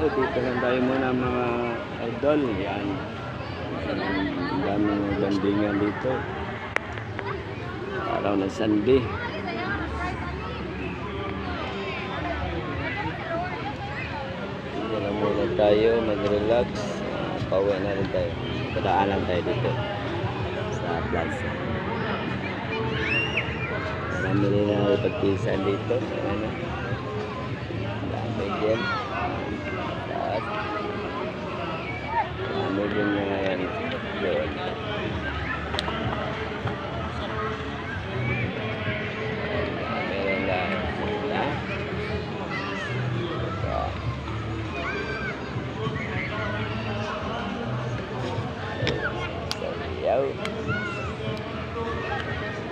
Oh, dito lang tayo muna mga idol. Yan. Ang daming landingan dito. Araw ng Sunday. Dito lang muna tayo mag-relax. Pauwi na rin tayo. Padaanan tayo dito sa plaza. Marami rin na pagpisan dito. Ano? Dami din.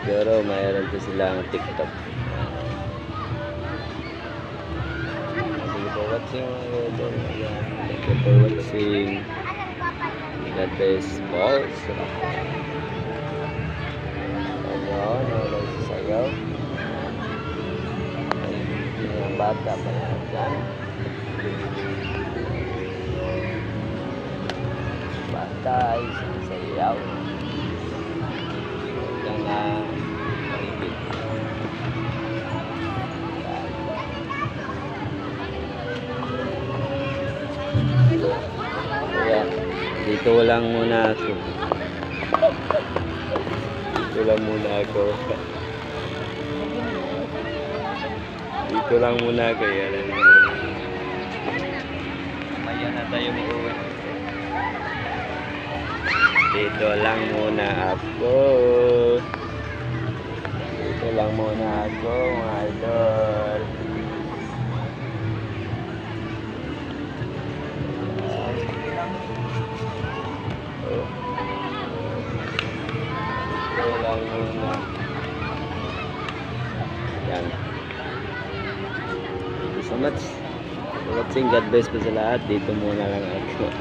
Pero mayroon to silang TikTok. Thank you for watching. Thank you for watching. God bless balls. Ano, ano, sayaw. Yung bata pa yan dyan. Bata ay sayaw. Dito lang muna ako. Dito lang muna ako. Dito lang muna kaya lang. Maya na tayo uuwi. Dito lang muna ako. Ako, mga idol. Yan. Thank you so much for watching. God bless po sa lahat. Dito muna lang ako.